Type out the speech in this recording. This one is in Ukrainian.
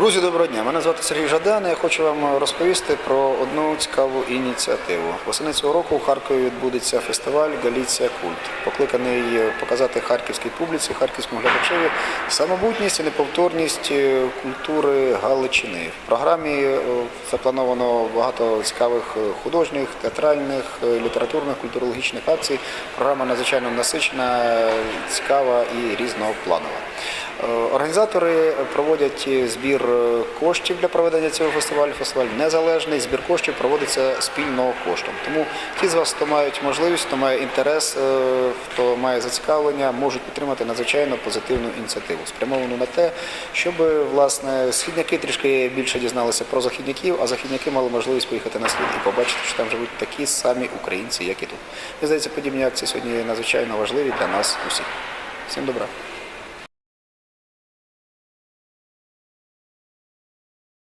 Друзі, доброго дня. Мене звати Сергій Жадан. Я хочу вам розповісти про одну цікаву ініціативу. Восени цього року у Харкові відбудеться фестиваль Галіція Культ, покликаний показати харківській публіці, харківському глядачеві самобутність і неповторність е, культури Галичини. В програмі е, заплановано багато цікавих е, художніх, театральних, літературних, культурологічних акцій. Програма надзвичайно насичена, цікава і різнопланова. Організатори проводять збір коштів для проведення цього фестивалю. Фестиваль незалежний. Збір коштів проводиться спільно коштом. Тому ті з вас, хто мають можливість, хто має інтерес, е, хто має зацікавлення, можуть підтримати надзвичайно позитивну ініціативу, спрямовану на те, щоб власне східняки трішки більше дізналися про західняків, а західняки мали можливість поїхати на схід і побачити, що там живуть такі самі українці, як і тут. Мені здається, подібні акції сьогодні надзвичайно важливі для нас усіх. Всім добра.